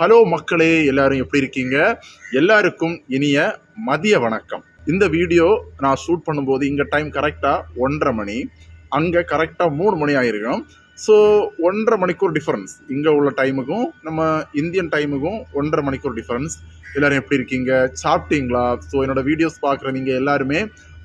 Hello மக்களே எல்லாரும் எப்படி இருக்கீங்க? எல்லாருக்கும் இனிய மதிய வணக்கம். இந்த வீடியோ நான் ஷூட் பண்ணும்போது இங்கே டைம் கரெக்டாக ஒன்றரை மணி. அங்கே கரெக்டாக மூணு மணி ஆகிருக்கும் ஸோ ஒன்றரை மணிக்கூர் டிஃப்ரென்ஸ் இங்கே உள்ள டைமுக்கும் நம்ம இந்தியன் டைமுக்கும் ஒன்றரை மணிக்கூர் டிஃப்ரென்ஸ் எல்லோரும் எப்படி இருக்கீங்க? சாப்பிட்டீங்களா? ஸோ என்னோடய வீடியோஸ் பார்க்குற நீங்கள் எல்லாருமே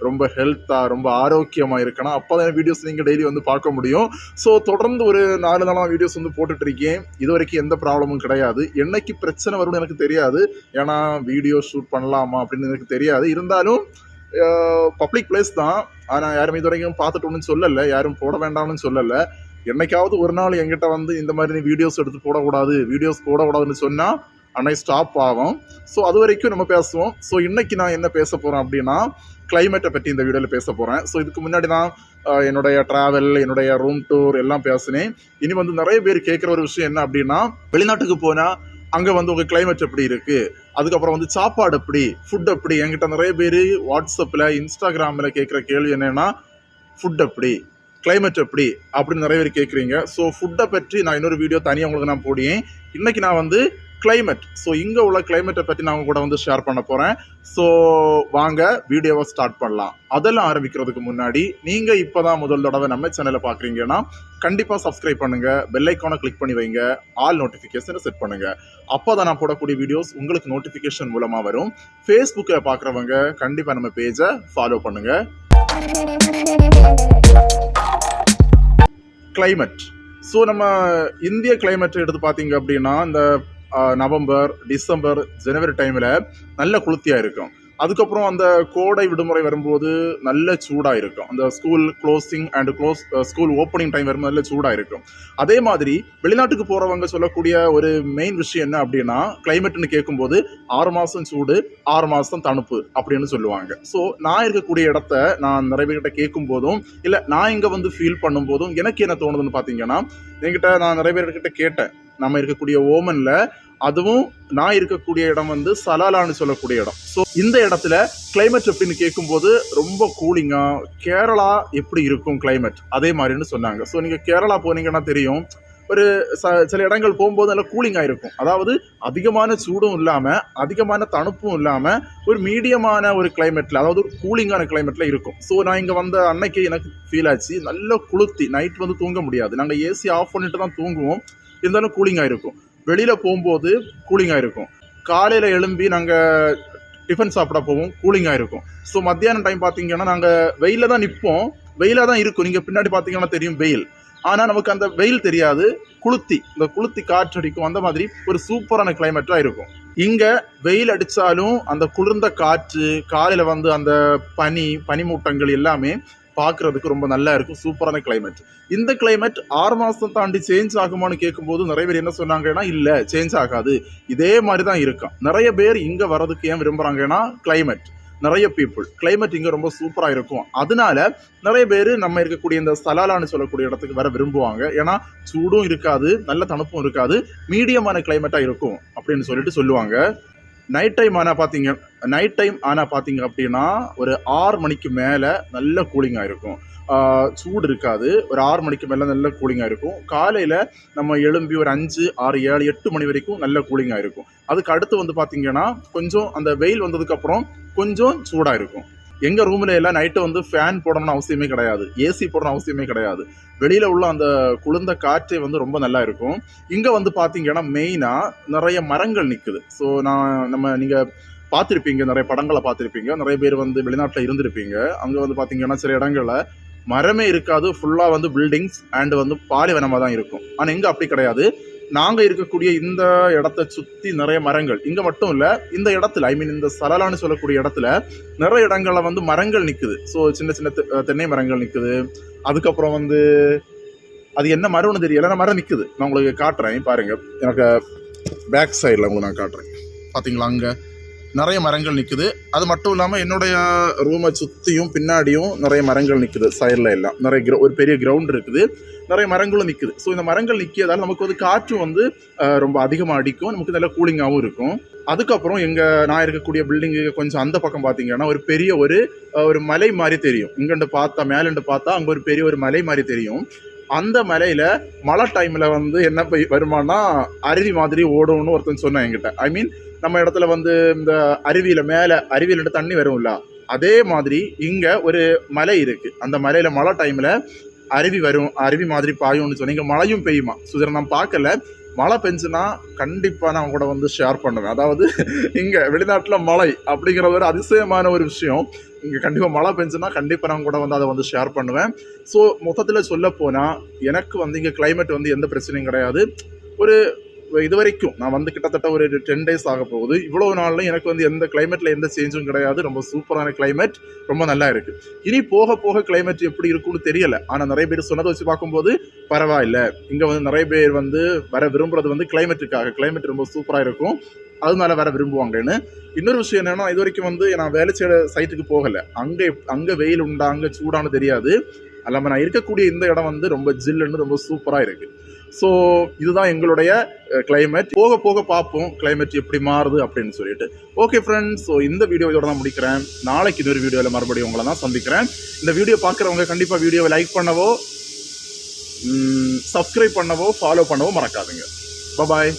ரொம்ப ஹெல்த்தாக ரொம்ப ஆரோக்கியமாக இருக்கணும். அப்போ தான் வீடியோஸ் நீங்கள் டெய்லி வந்து பார்க்க முடியும். ஸோ தொடர்ந்து ஒரு நாலு நாளாக வீடியோஸ் வந்து போட்டுட்ருக்கேன் இது வரைக்கும் எந்த ப்ராப்ளமும் கிடையாது. என்னைக்கு பிரச்சனை வரும்னு எனக்கு தெரியாது. ஏன்னா வீடியோ ஷூட் பண்ணலாமா அப்படின்னு எனக்கு தெரியாது. இருந்தாலும் பப்ளிக் பிளேஸ் தான். ஆனால் யாரும் இது வரைக்கும் பார்த்துட்டு சொல்லலை. யாரும் போட வேண்டாம்னு சொல்லலை. என்னைக்காவது ஒரு நாள் என்கிட்ட வந்து இந்த மாதிரி நீ வீடியோஸ் எடுத்து போடக்கூடாது வீடியோஸ் போடக்கூடாதுன்னு சொன்னால் அன்னைக்கு ஸ்டாப் ஆகும். ஸோ அது வரைக்கும் நம்ம பேசுவோம். ஸோ இன்னைக்கு நான் என்ன பேச போகிறேன் அப்படின்னா கிளைமேட்டை பற்றி இந்த வீடியோவில் பேச போகிறேன் ஸோ இதுக்கு முன்னாடி நான் என்னுடைய ட்ராவல் என்னுடைய ரூம் டூர் எல்லாம் பேசினேன். இனி வந்து நிறைய பேர் கேட்குற ஒரு விஷயம் என்ன அப்படின்னா வெளிநாட்டுக்கு போனால் அங்கே வந்து உங்கள் கிளைமேட் எப்படி இருக்குது அதுக்கப்புறம் வந்து சாப்பாடு எப்படி? ஃபுட் எப்படி? என்கிட்ட நிறைய பேர் வாட்ஸ்அப்பில் இன்ஸ்டாகிராமில் கேட்குற கேள்வி என்னென்னா ஃபுட் எப்படி? கிளைமேட் எப்படி? அப்படின்னு நிறைய பேர் கேட்குறீங்க ஸோ ஃபுட்டை பற்றி நான் இன்னொரு வீடியோ தனியாக உங்களுக்கு நான் போடியேன் இன்றைக்கி நான் வந்து கிளைமேட் ஸோ இங்கே உள்ள கிளைமேட்டை பற்றி நான் கூட வந்து ஷேர் பண்ண போகிறேன் ஸோ வாங்க வீடியோவை ஸ்டார்ட் பண்ணலாம். அதெல்லாம் ஆரம்பிக்கிறதுக்கு முன்னாடி நீங்கள் இப்போ தான் முதல் தடவை நம்ம சேனலை பார்க்குறீங்கன்னா கண்டிப்பாக சப்ஸ்கிரைப் பண்ணுங்கள் பெல் கிளிக் பண்ணி வைங்க. ஆல் நோட்டிஃபிகேஷனை செட் பண்ணுங்கள் அப்போ தான் நான் போடக்கூடிய வீடியோஸ் உங்களுக்கு நோட்டிஃபிகேஷன் மூலமாக வரும். ஃபேஸ்புக்கில் பார்க்குறவங்க கண்டிப்பாக நம்ம பேஜை ஃபாலோ பண்ணுங்கள் கிளைமேட் ஸோ நம்ம இந்திய கிளைமேட் எடுத்து பார்த்தீங்க அப்படின்னா இந்த நவம்பர் டிசம்பர் ஜனவரி டைமில் நல்ல குளிர்ச்சியாக இருக்கும். அதுக்கப்புறம் அந்த கோடை விடுமுறை வரும்போது நல்ல சூடாக இருக்கும். அந்த school closing and close school opening time வரும்போது நல்ல சூடாக இருக்கும். அதே மாதிரி வெளிநாட்டுக்கு போகிறவங்க சொல்லக்கூடிய ஒரு மெயின் விஷயம் என்ன அப்படின்னா கிளைமேட்னு கேட்கும்போது ஆறு மாதம் சூடு ஆறு மாதம் தணுப்பு அப்படின்னு சொல்லுவாங்க. ஸோ நான் இருக்கக்கூடிய இடத்த நான் நிறைய பேர்கிட்ட கேட்கும் போதும் இல்லை நான் இங்கே வந்து ஃபீல் பண்ணும்போதும் எனக்கு என்ன தோணுதுன்னு பார்த்தீங்கன்னா என்கிட்ட நான் நிறைய பேர்கிட்ட கேட்டேன். நம்ம இருக்கக்கூடிய ஓமனில் அதுவும் நான் இருக்கக்கூடிய இடம் வந்து சலாலான்னு சொல்லக்கூடிய இடம். ஸோ இந்த இடத்துல கிளைமேட் எப்படின்னு கேட்கும்போது ரொம்ப கூலிங்காக கேரளா எப்படி இருக்கும் கிளைமேட் அதே மாதிரின்னு சொன்னாங்க. ஸோ நீங்கள் கேரளா போனீங்கன்னா தெரியும் ஒரு ச சில இடங்கள் போகும்போது நல்லா கூலிங்காக இருக்கும். அதாவது அதிகமான சூடும் இல்லாமல் அதிகமான தணுப்பும் இல்லாமல் ஒரு மீடியமான ஒரு கிளைமேட்டில் அதாவது ஒரு கூலிங்கான கிளைமேட்டில் இருக்கும். ஸோ நான் இங்கே வந்த அன்னைக்கு எனக்கு ஃபீல் ஆச்சு நல்ல குளுத்தி நைட் வந்து தூங்க முடியாது. நாங்கள் ஏசி ஆஃப் பண்ணிட்டு தான் தூங்குவோம் இருந்தாலும் கூலிங்காக இருக்கும். வெளியில் போகும்போது கூலிங்காக இருக்கும் காலையில் எழும்பி நாங்கள் டிஃபன் சாப்பிட போவோம் கூலிங்காக இருக்கும் ஸோ மத்தியானம் டைம் பார்த்தீங்கன்னா நாங்கள் வெயிலில் தான் நிற்போம் வெயிலாக தான் இருக்கும். நீங்கள் பின்னாடி பார்த்தீங்கன்னா தெரியும் வெயில். ஆனால் நமக்கு அந்த வெயில் தெரியாது. குளுத்தி இந்த குளுத்தி காற்றடிக்கும் அந்த மாதிரி ஒரு சூப்பரான கிளைமேட்டாக இருக்கும். இங்கே வெயில் அடித்தாலும் அந்த குளிர்ந்த காற்று காலையில் வந்து அந்த பனி பனிமூட்டங்கள் எல்லாமே பார்க்குறதுக்கு ரொம்ப நல்லா இருக்கும் சூப்பரான கிளைமேட் இந்த கிளைமேட் ஆறு மாதம் தாண்டி சேஞ்ச் ஆகுமான்னு கேட்கும்போது நிறைய பேர் என்ன சொன்னாங்கன்னா இல்லை சேஞ்ச் ஆகாது. இதே மாதிரி தான் இருக்கும். நிறைய பேர் இங்கே வர்றதுக்கு ஏன் விரும்புகிறாங்கன்னா கிளைமேட் நிறைய பீப்புள் கிளைமேட் இங்கே ரொம்ப சூப்பராக இருக்கும். அதனால நிறைய பேர் நம்ம இருக்கக்கூடிய இந்த சலாலான்னு சொல்லக்கூடிய இடத்துக்கு வர விரும்புவாங்க. ஏன்னா சூடும் இருக்காது நல்ல தணுப்பும் இருக்காது மீடியமான கிளைமேட்டாக இருக்கும் அப்படின்னு சொல்லிட்டு சொல்லுவாங்க. நைட் டைம் ஆனால் பார்த்தீங்க நைட் டைம் ஆனால் பார்த்தீங்க அப்படின்னா ஒரு ஆறு மணிக்கு மேலே நல்ல கூலிங்காக இருக்கும் சூடு இருக்காது. ஒரு ஆறு மணிக்கு மேலே நல்ல கூலிங்காக இருக்கும் காலையில் நம்ம எழும்பி ஒரு அஞ்சு ஆறு ஏழு எட்டு மணி வரைக்கும் நல்ல கூலிங்காக இருக்கும் அதுக்கு அடுத்து வந்து பார்த்தீங்கன்னா கொஞ்சம் அந்த வெயில் வந்ததுக்கப்புறம் கொஞ்சம் சூடாக இருக்கும் எங்கள் ரூமில் எல்லாம் நைட்டு வந்து ஃபேன் போடணும்னு அவசியமே கிடையாது. ஏசி போடணும் அவசியமே கிடையாது. வெளியில் உள்ள அந்த குளிர்ந்த காற்றே வந்து ரொம்ப நல்லா இருக்கும். இங்கே வந்து பார்த்தீங்கன்னா மெயினாக நிறைய மரங்கள் நிற்குது ஸோ நான் நம்ம நீங்கள் பார்த்துருப்பீங்க நிறைய படங்களை பார்த்துருப்பீங்க. நிறைய பேர் வந்து வெளிநாட்டில் இருந்திருப்பீங்க. அங்கே வந்து பார்த்தீங்கன்னா சில இடங்களில் மரமே இருக்காது. ஃபுல்லாக வந்து பில்டிங்ஸ் அண்ட் வந்து பாலைவனமாக தான் இருக்கும். ஆனால் இங்கே அப்படி கிடையாது. நாங்கள் இருக்கக்கூடிய இந்த இடத்த சுற்றி நிறைய மரங்கள். இங்கே மட்டும் இல்லை இந்த இடத்துல ஐ மீன் இந்த சலலான்னு சொல்லக்கூடிய இடத்துல நிறைய இடங்களில் வந்து மரங்கள் நிற்குது ஸோ சின்ன சின்ன தெ- தென்னை மரங்கள் நிற்குது அதுக்கப்புறம் வந்து அது என்ன மரம்னு தெரியல. ஆனால் மரம் நிற்குது நான் உங்களுக்கு காட்டுறேன் பாருங்கள் எனக்கு பேக் சைடில் உங்களுக்கு நான் காட்டுறேன். பார்த்தீங்களா அங்கே? நிறைய மரங்கள் நிற்குது அது மட்டும் இல்லாமல் என்னுடைய ரூமை சுற்றியும் பின்னாடியும் நிறைய மரங்கள் நிற்குது சைடில் எல்லாம். நிறைய கிரௌ ஒரு பெரிய கிரவுண்ட் இருக்குது. நிறைய மரங்களும் நிற்குது ஸோ இந்த மரங்கள் நிற்கியதால் நமக்கு வந்து காற்று வந்து ரொம்ப அதிகமாக அடிக்கும். நமக்கு நல்ல கூலிங்காகவும் இருக்கும். அதுக்கப்புறம் எங்கள் நான் இருக்கக்கூடிய பில்டிங்கு கொஞ்சம் அந்த பக்கம் பார்த்தீங்கன்னா ஒரு பெரிய ஒரு ஒரு மலை மாதிரி தெரியும். இங்கேண்டு பார்த்தா மேலண்டு பார்த்தா அங்கே ஒரு பெரிய ஒரு மலை மாதிரி தெரியும். அந்த மலையில் மழை டைமில் வந்து என்ன போய் வருமானா அருவி மாதிரி ஓடும்னு ஒருத்தன் சொன்னான் என்கிட்ட. ஐ மீன் நம்ம இடத்துல வந்து இந்த அருவியில் மேலே அருவியில் தண்ணி வரும்ல அதே மாதிரி இங்கே ஒரு மலை இருக்குது அந்த மலையில் மழை டைமில் அருவி வரும் அருவி மாதிரி பாயும்னு சொன்னீங்க மழையும் பெய்யுமா? சுதர் நான் பார்க்கல. மழை பெஞ்சுன்னா கண்டிப்பாக நான் கூட வந்து ஷேர் பண்ணுவேன். அதாவது இங்கே வெளிநாட்டில் மழை அப்படிங்கிற ஒரு அதிசயமான ஒரு விஷயம். இங்கே கண்டிப்பாக மழை பெஞ்சுன்னா கண்டிப்பாக நான் கூட வந்து அதை வந்து ஷேர் பண்ணுவேன். ஸோ மொத்தத்தில் சொல்ல போனால் எனக்கு வந்து இங்கே கிளைமேட் வந்து எந்த பிரச்சனையும் கிடையாது. ஒரு இது வரைக்கும் நான் வந்து கிட்டத்தட்ட ஒரு டென் டேஸ் ஆக போகுது. இவ்வளோ நாளில் எனக்கு வந்து எந்த கிளைமேட்டில் எந்த சேஞ்சும் கிடையாது. ரொம்ப சூப்பரான கிளைமேட் ரொம்ப நல்லா இருக்குது இனி போக போக கிளைமேட் எப்படி இருக்கும்னு தெரியலை. ஆனால் நிறைய பேர் சொன்னதை வச்சு பார்க்கும்போது பரவாயில்ல. இங்கே வந்து நிறைய பேர் வந்து வர விரும்புகிறது வந்து கிளைமேட்டுக்காக கிளைமேட் ரொம்ப சூப்பராக இருக்கும். அதனால வர விரும்புவாங்கன்னு இன்னொரு விஷயம் என்னென்னா இது வரைக்கும் வந்து நான் வேலை செய்கிற சைட்டுக்கு போகலை. அங்கே அங்கே வெயில் உண்டா அங்கே சூடானு தெரியாது. அல்லாமல் நான் இருக்கக்கூடிய இந்த இடம் வந்து ரொம்ப ஜில்லுன்னு ரொம்ப சூப்பராக இருக்குது ஸோ இதுதான் எங்களுடைய கிளைமேட் போக போக பார்ப்போம் கிளைமேட் எப்படி மாறுது அப்படின்னு சொல்லிட்டு. ஓகே ஃப்ரெண்ட்ஸ் ஸோ இந்த வீடியோ இதோட தான் முடிக்கிறேன். நாளைக்கு இன்னொரு வீடியோவில் மறுபடியும் உங்களை தான் சந்திக்கிறேன். இந்த வீடியோ பார்க்குறவங்க கண்டிப்பாக வீடியோவை லைக் பண்ணவோ சப்ஸ்கிரைப் பண்ணவோ ஃபாலோ பண்ணவோ மறக்காதுங்க. பாய்